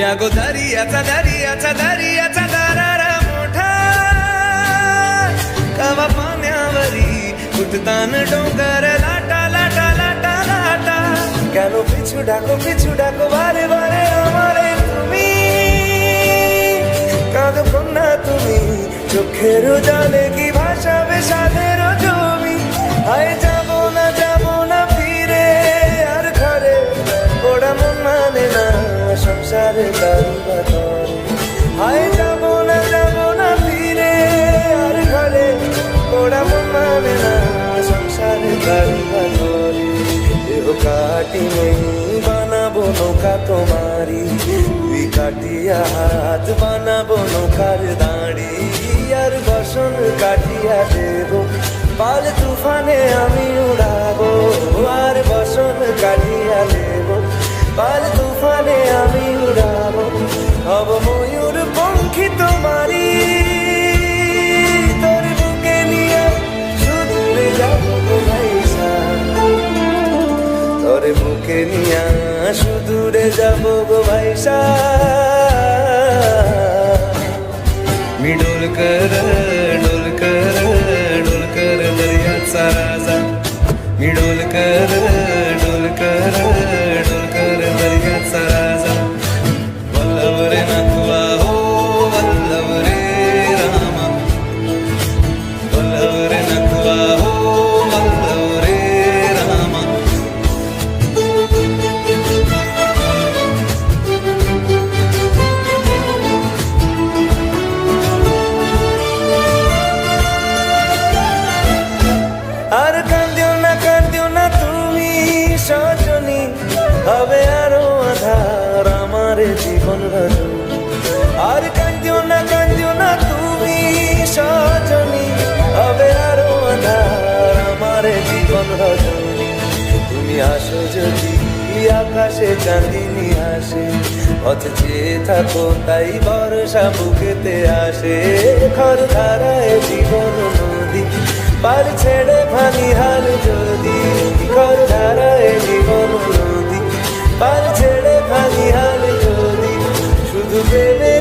या गो दर्याचा दर्याचा दर्याचा दरारा मोठा कवा पाण्यावरी उठतान डोंगर लाटा लाटा लाटा लाटा কেন পিছু ডাকো পিছু ডাকো বারে বারে আমারে তুমি কাঁদো কন্যা তুমি চোখের জলে কি ভাসাবে সাদের নৌকা তোমারি তুই কাটিয়া বানাবো নৌকার দাঁড়ি, আর বসন কাটিয়া দেব। পাল তুফানে আমি উড়াবো, আর বসন কাটিয়া দেব। পাল তুফানে আমি উড়াবো, হব ময়ূর পঙ্খী তোমারি तुझा भोग व्हायचा मी डोलकर डोलकर डोलकर दर्याचा राजा. मी डोलकर তুমি আসো যদি আকাশে চাঁদিনী আসে, পথ থাকো তাই বর্ষা বুকেতে আসে। খর ধারায় জীবন নদী পার ছেড়ে ভানি হার যদি। খর ধারায় জীবন নদী পার ছেড়ে যদি। শুধু পাল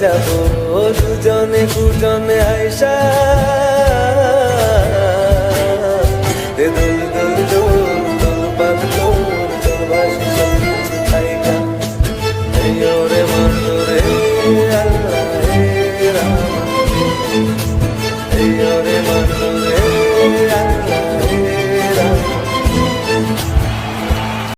যাব দুজনে দুজনে আয়সা দোল দোল